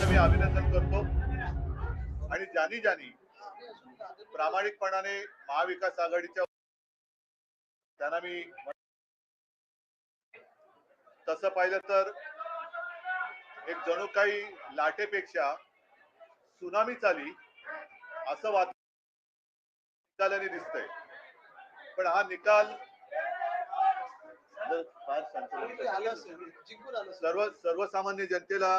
त्यांचं मी अभिनंदन करतो. आणि ज्यांनी ज्यांनी प्रामाणिकपणाने महाविकास आघाडीच्या त्यांना मी तसं पाहिलं तर एक जणू काही लाटेपेक्षा सुनामी चाली असं वात निकालाने दिसतंय. पण हा निकाल. सर्व सर्वसामान्य जनतेला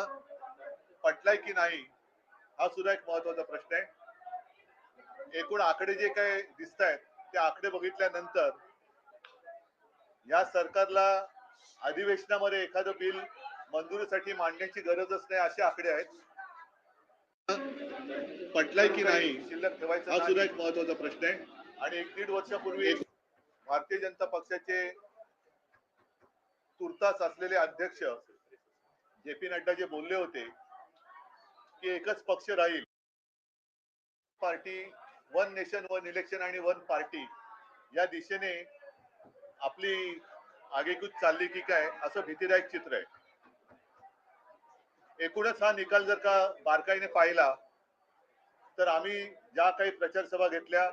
पटलाय की नाही हा सुद्धा एक महत्त्वाचा प्रश्न आहे. एकूण आकडे जे काही दिसत आहेत ते आकडे बघितल्यानंतर या सरकारला अधिवेशनामध्ये एखादं बिल मंजुरीसाठी मांडण्याची गरजच नाही असे आकडे आहेत. पटलाय की नाही शिल्लक ठेवायचा हा सुद्धा एक महत्त्वाचा प्रश्न आहे. आणि एक दीड वर्षापूर्वी भारतीय जनता पक्षाचे तुर्तास असलेले अध्यक्ष जे पी नड्डा जे बोलले होते की एकच पक्ष राहील. Party one nation one election आणि वन पार्टी या दिशेने आपली आगेकूच चालली की काय असं भीतीदायक चित्र आहे. एकूणच हा निकाल जर का बारकाईने पाहिला तर आम्ही ज्या काही प्रचार सभा घेतल्या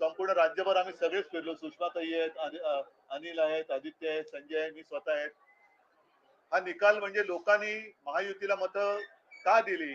संपूर्ण राज्यभर आम्ही सगळेच फिरलो. सुषमाताई आहेत अनिल आहेत आदित्य आहेत संजय आहे मी स्वतः आहेत. हा निकाल म्हणजे लोकांनी महायुतीला मतं का दिली?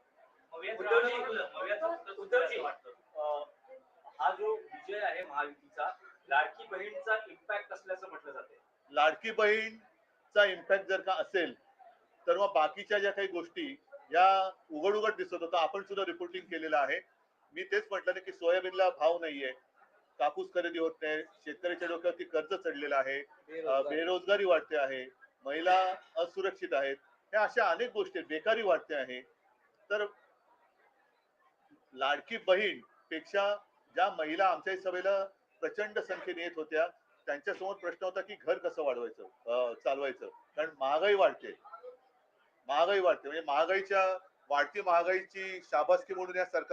उद्धवजी. उद्धवजी. अं, हा जो विजय आहे महायुतीचा लाडकी बहीणचा इम्पॅक्ट असल्याचं म्हटलं जाते? लाडकी बहीणचा इम्पॅक्ट जर का असेल तर मग बाकीच्या ज्या काही गोष्टी या उघड उघड दिसत होता आपण सुद्धा रिपोर्टिंग केलेलं आहे. मी तेच म्हटलं ना की सोयाबीनला भाव नाहीये. कापूस खरेदी होत नाही शेतकऱ्याच्या डोक्यावरती कर्ज चढलेलं आहे बेरोजगारी. वाढते आहे महिला असुरक्षित आहेत ह्या अशा अनेक गोष्टी आहेत. बेकारी वाढते आहे. तर लाडकी बहीणपेक्षा ज्या महिला आमच्या सभेला प्रचंड संख्येने येत होत्या त्यांच्यासमोर प्रश्न होता की घर कसं वाढवायचं चालवायचं. कारण महागाई वाढते. महागाई वाढते. म्हणजे महागाईच्या वाढती महागाईची शाबासकी म्हणून या सरकार